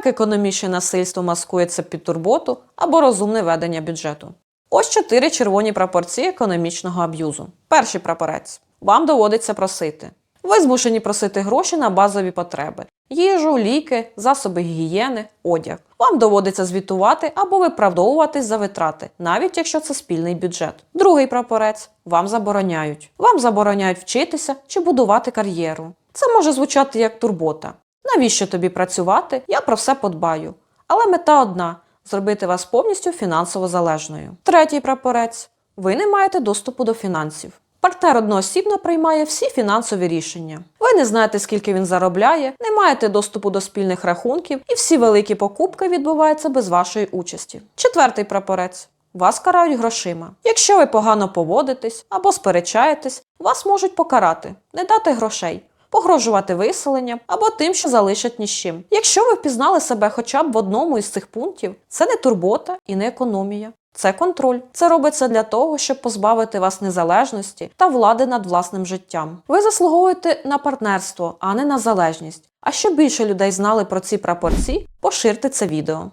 як економічне насильство маскується під турботу або розумне ведення бюджету. Ось чотири червоні прапорці економічного аб'юзу. Перший прапорець. Вам доводиться просити. Ви змушені просити гроші на базові потреби: їжу, ліки, засоби гігієни, одяг. Вам доводиться звітувати або виправдовуватись за витрати, навіть якщо це спільний бюджет. Другий прапорець вам забороняють. Вам забороняють вчитися чи будувати кар'єру. Це може звучати як турбота. Навіщо тобі працювати? Я про все подбаю. Але мета одна зробити вас повністю фінансово залежною. Третій прапорець. Ви не маєте доступу до фінансів. Партнер одноосібно приймає всі фінансові рішення. Ви не знаєте, скільки він заробляє, не маєте доступу до спільних рахунків, і всі великі покупки відбуваються без вашої участі. Четвертий прапорець. Вас карають грошима. Якщо ви погано поводитесь або сперечаєтесь, вас можуть покарати, не дати грошей, погрожувати виселенням або тим, що залишать ні з чим. Якщо ви впізнали себе хоча б в одному із цих пунктів, це не турбота і не економія. Це контроль. Це робиться для того, щоб позбавити вас незалежності та влади над власним життям. Ви заслуговуєте на партнерство, а не на залежність. А щоб більше людей знали про ці прапорці, поширте це відео.